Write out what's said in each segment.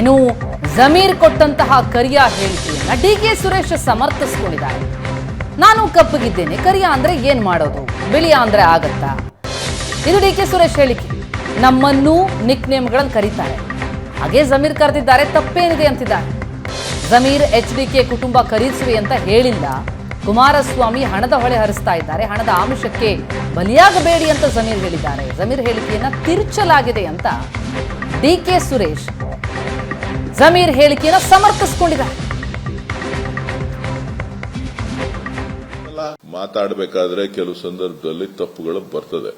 ಇನ್ನು ಜಮೀರ್ ಕೊಟ್ಟಂತಹ ಕರಿಯ ಹೇಳಿಕೆಯನ್ನ ಡಿ ಕೆ ಸುರೇಶ್ ಸಮರ್ಥಿಸ್ಕೊಂಡಿದ್ದಾರೆ. ನಾನು ಕಪ್ಪಗಿದ್ದೇನೆ. ಕರಿಯ ಅಂದ್ರೆ ಏನ್ ಮಾಡೋದು? ಬಿಳಿಯ ಅಂದ್ರೆ ಆಗತ್ತಾ? ಇದು ಡಿ ಕೆ ಸುರೇಶ್ ಹೇಳಿಕೆ. ನಮ್ಮನ್ನು ನಿಕ್ ನೇಮ್ಗಳನ್ನು ಕರೀತಾರೆ. ಹಾಗೆ ಜಮೀರ್ ಕರೆದಿದ್ದಾರೆ. ತಪ್ಪೇನಿದೆ ಅಂತಿದ್ದಾರೆ. ಜಮೀರ್ ಎಚ್ ಡಿ ಕೆ ಕುಟುಂಬ ಕರೀಸುವೆ ಅಂತ ಹೇಳಿಲ್ಲ. ಕುಮಾರಸ್ವಾಮಿ ಹಣದ ಹೊಳೆ ಹರಿಸ್ತಾ ಇದ್ದಾರೆ. ಹಣದ ಆಮಿಷಕ್ಕೆ ಬಲಿಯಾಗಬೇಡಿ ಅಂತ ಜಮೀರ್ ಹೇಳಿದ್ದಾರೆ. ಜಮೀರ್ ಹೇಳಿಕೆಯನ್ನ ತಿರುಚಲಾಗಿದೆ ಅಂತ ಡಿ ಕೆ ಸುರೇಶ್ ಜಮೀರ್ ಹೇಳಿಕೆಯನ್ನು ಸಮರ್ಥಿಸಿಕೊಂಡಿದ್ದಾರೆ. ಮಾತಾಡಬೇಕಾದ್ರೆ ಕೆಲವು ಸಂದರ್ಭದಲ್ಲಿ ತಪ್ಪುಗಳು ಬರ್ತದೆ.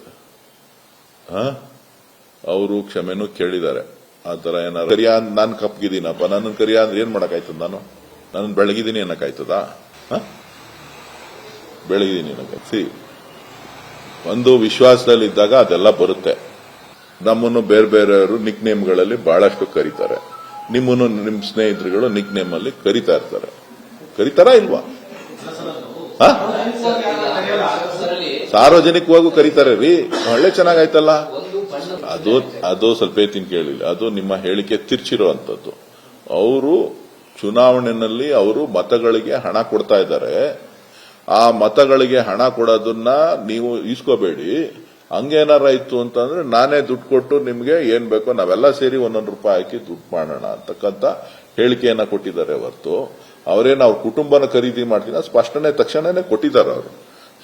ಅವರು ಕ್ಷಮೆನೂ ಕೇಳಿದ್ದಾರೆ. ಆ ತರ ಏನಾರ ಕರಿಯ ನಾನು ಕಪ್ಗಿದ್ದೀನಪ್ಪ. ನನ್ನ ಕರಿಯ ಅಂದ್ರೆ ಏನ್ ಮಾಡಕಾಯ್ತದ ನಾನು? ನಾನು ಬೆಳಗಿದ್ದೀನಿ ಅನ್ನಕ್ಕಾಯ್ತದ? ಬೆಳಗಿದ್ದೀನಿ ಸಿ, ಒಂದು ವಿಶ್ವಾಸದಲ್ಲಿದ್ದಾಗ ಅದೆಲ್ಲ ಬರುತ್ತೆ. ನಮ್ಮನ್ನು ಬೇರೆ ಬೇರೆಯವರು ನಿಕ್ ನೇಮ್ಗಳಲ್ಲಿ ಬಹಳಷ್ಟು ಕರೀತಾರೆ. ನಿಮ್ಮನ್ನು ನಿಮ್ ಸ್ನೇಹಿತರುಗಳು ನಿಕ್ ಅಲ್ಲಿ ಕರಿತಾ ಇರ್ತಾರೆ. ಕರಿತಾರಾ ಇಲ್ವಾ? ಸಾರ್ವಜನಿಕವಾಗೂ ಕರೀತಾರೆ ರೀ. ಒಳ್ಳೆ ಚೆನ್ನಾಗಾಯ್ತಲ್ಲ? ಅದು ಅದು ಸ್ವಲ್ಪ ಏತಿನ್ ಕೇಳಿಲ್ಲ ಅದು ನಿಮ್ಮ ಹೇಳಿಕೆ ತಿರ್ಚಿರುವಂತದ್ದು ಅವರು ಚುನಾವಣೆಯಲ್ಲಿ ಅವರು ಮತಗಳಿಗೆ ಹಣ ಕೊಡ್ತಾ ಇದ್ದಾರೆ. ಆ ಮತಗಳಿಗೆ ಹಣ ಕೊಡೋದನ್ನ ನೀವು ಈಸ್ಕೋಬೇಡಿ. ಹಂಗೇನಾರ ಇತ್ತು ಅಂತಂದ್ರೆ ನಾನೇ ದುಡ್ಡು ಕೊಟ್ಟು ನಿಮಗೆ ಏನ್ ಬೇಕೋ ನಾವೆಲ್ಲ ಸೇರಿ ಒಂದೊಂದು ರೂಪಾಯಿ ಹಾಕಿ ದುಡ್ಡು ಮಾಡೋಣ ಅಂತಕ್ಕಂಥ ಹೇಳಿಕೆಯನ್ನ ಕೊಟ್ಟಿದ್ದಾರೆ ಹೊರತು. ಅವರೇನು ಅವ್ರ ಕುಟುಂಬನ ಖರೀದಿ ಮಾಡ್ತೀನಿ ಸ್ಪಷ್ಟನೆ ತಕ್ಷಣನೇ ಕೊಟ್ಟಿದ್ದಾರೆ ಅವರು.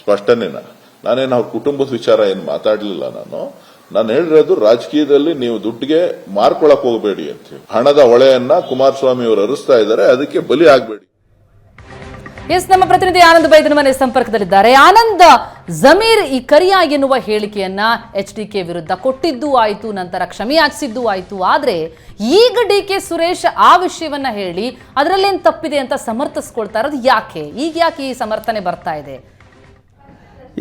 ಸ್ಪಷ್ಟನೆನ. ನಾನೇನು ಅವ್ರ ಕುಟುಂಬದ ವಿಚಾರ ಏನು ಮಾತಾಡಲಿಲ್ಲ ನಾನು. ನಾನು ಹೇಳಿರೋದು ರಾಜಕೀಯದಲ್ಲಿ ನೀವು ದುಡ್ಡಿಗೆ ಮಾರ್ಕೊಳಕ್ ಹೋಗಬೇಡಿ ಅಂತ ಹಣದ ಹೊಳೆಯನ್ನ ಕುಮಾರಸ್ವಾಮಿ ಅವರು ಅರಿಸ್ತಾ ಇದ್ದಾರೆ. ಅದಕ್ಕೆ ಬಲಿ ಆಗ್ಬೇಡಿ. ಎಸ್, ನಮ್ಮ ಪ್ರತಿನಿಧಿ ಆನಂದ್ ಬೈದನ ಮನೆ ಸಂಪರ್ಕದಲ್ಲಿದ್ದಾರೆ. ಆನಂದ್, ಜಮೀರ್ ಈ ಕರಿಯ ಎನ್ನುವ ಹೇಳಿಕೆಯನ್ನ ಎಚ್ ಡಿ ಕೆ ವಿರುದ್ಧ ಕೊಟ್ಟಿದ್ದು ಆಯಿತು, ನಂತರ ಕ್ಷಮೆಯಾಚಿಸಿದ್ದು ಆಯಿತು. ಆದ್ರೆ ಈಗ ಡಿ ಕೆ ಸುರೇಶ್ ಆ ವಿಷಯವನ್ನ ಹೇಳಿ, ಅದರಲ್ಲೇನ್ ತಪ್ಪಿದೆ ಅಂತ ಸಮರ್ಥಿಸ್ಕೊಳ್ತಾ ಇರೋದು ಯಾಕೆ? ಈಗ ಯಾಕೆ ಈ ಸಮರ್ಥನೆ ಬರ್ತಾ ಇದೆ?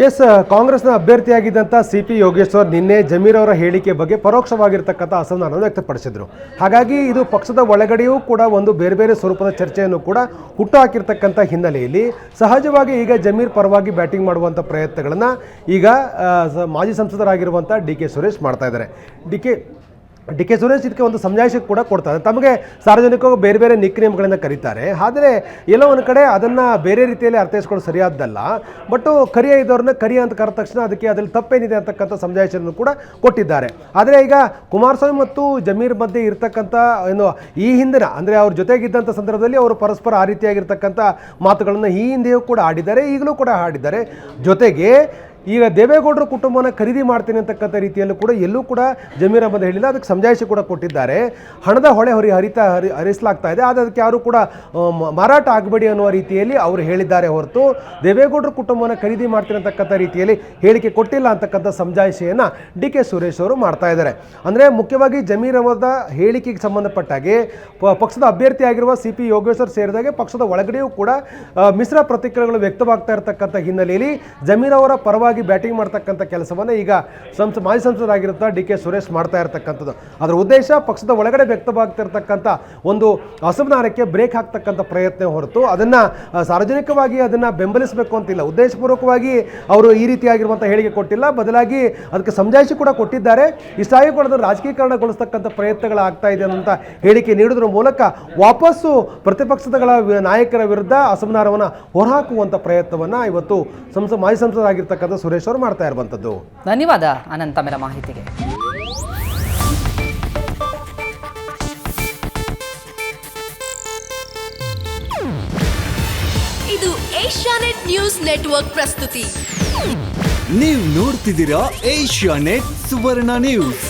ಎಸ್ ಕಾಂಗ್ರೆಸ್ನ ಅಭ್ಯರ್ಥಿಯಾಗಿದ್ದಂಥ ಸಿ ಪಿ ಯೋಗೇಶ್ವರ್ ನಿನ್ನೆ ಜಮೀರ್ ಅವರ ಹೇಳಿಕೆ ಬಗ್ಗೆ ಪರೋಕ್ಷವಾಗಿರ್ತಕ್ಕಂಥ ಅಸಮಾಧಾನವನ್ನು ವ್ಯಕ್ತಪಡಿಸಿದರು. ಹಾಗಾಗಿ ಇದು ಪಕ್ಷದ ಒಳಗಡೆಯೂ ಕೂಡ ಒಂದು ಬೇರೆ ಬೇರೆ ಸ್ವರೂಪದ ಚರ್ಚೆಯನ್ನು ಕೂಡ ಹುಟ್ಟುಹಾಕಿರ್ತಕ್ಕಂಥ ಹಿನ್ನೆಲೆಯಲ್ಲಿ ಸಹಜವಾಗಿ ಈಗ ಜಮೀರ್ ಪರವಾಗಿ ಬ್ಯಾಟಿಂಗ್ ಮಾಡುವಂಥ ಪ್ರಯತ್ನಗಳನ್ನು ಈಗ ಮಾಜಿ ಸಂಸದರಾಗಿರುವಂಥ ಡಿ ಕೆ ಸುರೇಶ್ ಮಾಡ್ತಾ ಇದ್ದಾರೆ. D K D K Suresh ಇದಕ್ಕೆ ಒಂದು ಸಮಜಾಯಿಷಿ ಕೂಡ ಕೊಡ್ತಾರೆ. ತಮಗೆ ಸಾರ್ವಜನಿಕರು ಬೇರೆ ಬೇರೆ ನಿಕ್ ಕರೀತಾರೆ. ಆದರೆ ಎಲ್ಲೋ ಒಂದು ಕಡೆ ಅದನ್ನು ಬೇರೆ ರೀತಿಯಲ್ಲಿ ಅರ್ಥೈಸ್ಕೊಳ್ಳೋದು ಸರಿಯಾದ್ದಲ್ಲ ಬಟ್ ಕರಿಯ ಇದ್ದವ್ರನ್ನ ಕರಿಯ ಅಂತ ಕರೆದ ತಕ್ಷಣ ಅದಕ್ಕೆ ಅದರಲ್ಲಿ ತಪ್ಪೇನಿದೆ ಅಂತಕ್ಕಂಥ ಸಮಜಾಯಿಷಿಯನ್ನು ಕೂಡ ಕೊಟ್ಟಿದ್ದಾರೆ. ಆದರೆ ಈಗ ಕುಮಾರಸ್ವಾಮಿ ಮತ್ತು ಜಮೀರ್ ಮಧ್ಯೆ ಇರತಕ್ಕಂಥ ಏನು ಈ ಹಿಂದಿನ ಅಂದರೆ ಅವ್ರ ಜೊತೆಗಿದ್ದಂಥ ಸಂದರ್ಭದಲ್ಲಿ ಅವರು ಪರಸ್ಪರ ಆ ರೀತಿಯಾಗಿರ್ತಕ್ಕಂಥ ಮಾತುಗಳನ್ನು ಈ ಹಿಂದೆಯೂ ಕೂಡ ಆಡಿದ್ದಾರೆ, ಈಗಲೂ ಕೂಡ ಆಡಿದ್ದಾರೆ ಜೊತೆಗೆ ಈಗ ದೇವೇಗೌಡರ ಕುಟುಂಬನ ಖರೀದಿ ಮಾಡ್ತೀನಿ ಅಂತಕ್ಕಂಥ ರೀತಿಯಲ್ಲೂ ಕೂಡ ಎಲ್ಲೂ ಕೂಡ ಜಮೀರ್ ಅಹಮದ್ ಹೇಳಿಲ್ಲ. ಅದಕ್ಕೆ ಸಮಜಾಯಿಷಿ ಕೂಡ ಕೊಟ್ಟಿದ್ದಾರೆ. ಹಣದ ಹೊಳೆ ಹೊರಿ ಹರಿತಾ ಹರಿ ಹರಿಸಲಾಗ್ತಾ ಇದೆ. ಅದಕ್ಕೆ ಯಾರು ಕೂಡ ಮಾರಾಟ ಆಗಬೇಡಿ ಅನ್ನುವ ರೀತಿಯಲ್ಲಿ ಅವರು ಹೇಳಿದ್ದಾರೆ ಹೊರತು. ದೇವೇಗೌಡರ ಕುಟುಂಬನ ಖರೀದಿ ಮಾಡ್ತೀನಿ ಅಂತಕ್ಕಂಥ ರೀತಿಯಲ್ಲಿ ಹೇಳಿಕೆ ಕೊಟ್ಟಿಲ್ಲ ಅಂತಕ್ಕಂಥ ಸಮಜಾಯಿಷಿಯನ್ನು ಡಿ ಕೆ ಸುರೇಶ್ ಅವರು ಮಾಡ್ತಾ ಇದ್ದಾರೆ. ಅಂದರೆ ಮುಖ್ಯವಾಗಿ ಜಮೀರ್ ಅಹಮದ ಹೇಳಿಕೆಗೆ ಸಂಬಂಧಪಟ್ಟಾಗೆ ಪಕ್ಷದ ಅಭ್ಯರ್ಥಿಯಾಗಿರುವ ಸಿ ಪಿ ಯೋಗೇಶ್ವರ್ ಸೇರಿದಾಗೆ ಪಕ್ಷದ ಒಳಗಡೆಯೂ ಕೂಡ ಮಿಶ್ರ ಪ್ರತಿಕ್ರಿಯೆಗಳು ವ್ಯಕ್ತವಾಗ್ತಾ ಇರತಕ್ಕಂಥ ಹಿನ್ನೆಲೆಯಲ್ಲಿ ಜಮೀರ್ ಅವರ ಪರವಾಗಿ ಬ್ಯಾಟಿಂಗ್ ಮಾಡ್ತಕ್ಕಂಥ ಕೆಲಸವನ್ನು ಈಗ ಸಂಸ ಮಾಜಿ ಸಂಸದರಾಗಿರುತ್ತ ಡಿ ಕೆ ಸುರೇಶ್ ಮಾಡ್ತಾ ಇರತಕ್ಕಂಥದ್ದು. ಅದರ ಉದ್ದೇಶ ಪಕ್ಷದ ಒಳಗಡೆ ವ್ಯಕ್ತವಾಗ್ತಿರ್ತಕ್ಕಂಥ ಒಂದು ಅಸಮಾಧಾನಕ್ಕೆ ಬ್ರೇಕ್ ಹಾಕ್ತಕ್ಕಂಥ ಪ್ರಯತ್ನ ಹೊರತು ಅದನ್ನು ಸಾರ್ವಜನಿಕವಾಗಿ ಅದನ್ನು ಬೆಂಬಲಿಸಬೇಕು ಅಂತಿಲ್ಲ. ಉದ್ದೇಶಪೂರ್ವಕವಾಗಿ ಅವರು ಈ ರೀತಿಯಾಗಿರುವಂಥ ಹೇಳಿಕೆ ಕೊಟ್ಟಿಲ್ಲ. ಬದಲಾಗಿ ಅದಕ್ಕೆ ಸಮಜಾಯಿಸಿ ಕೂಡ ಕೊಟ್ಟಿದ್ದಾರೆ. ಇಷ್ಟಾಗಿ ಕೂಡ ರಾಜಕೀಕರಣಗೊಳಿಸ್ತಕ್ಕಂಥ ಪ್ರಯತ್ನಗಳಾಗ್ತಾ ಇದೆ ಅಂತ ಹೇಳಿಕೆ ನೀಡುವುದರ ಮೂಲಕ ವಾಪಸ್ಸು ಪ್ರತಿಪಕ್ಷಗಳ ನಾಯಕರ ವಿರುದ್ಧ ಅಸಮಾಧಾನವನ್ನು ಹೊರಹಾಕುವಂಥ ಪ್ರಯತ್ನವನ್ನು ಇವತ್ತು ಸಂಸ ಮಾಜಿ ಸಂಸದರಾಗಿರ್ತಕ್ಕಂಥ ಸುರೇಶ್ ಅವರು ಮಾಡ್ತಾ ಇರುವಂಥದ್ದು. ಧನ್ಯವಾದ ಅನಂತ ಮೇಲೆ ಮಾಹಿತಿಗೆ. ಇದು ಏಷ್ಯಾನೆಟ್ ನ್ಯೂಸ್ ನೆಟ್ವರ್ಕ್ ಪ್ರಸ್ತುತಿ. ನೀವು ನೋಡ್ತಿದ್ದೀರಾ ಏಷ್ಯಾ ನೆಟ್ ಸುವರ್ಣ ನ್ಯೂಸ್.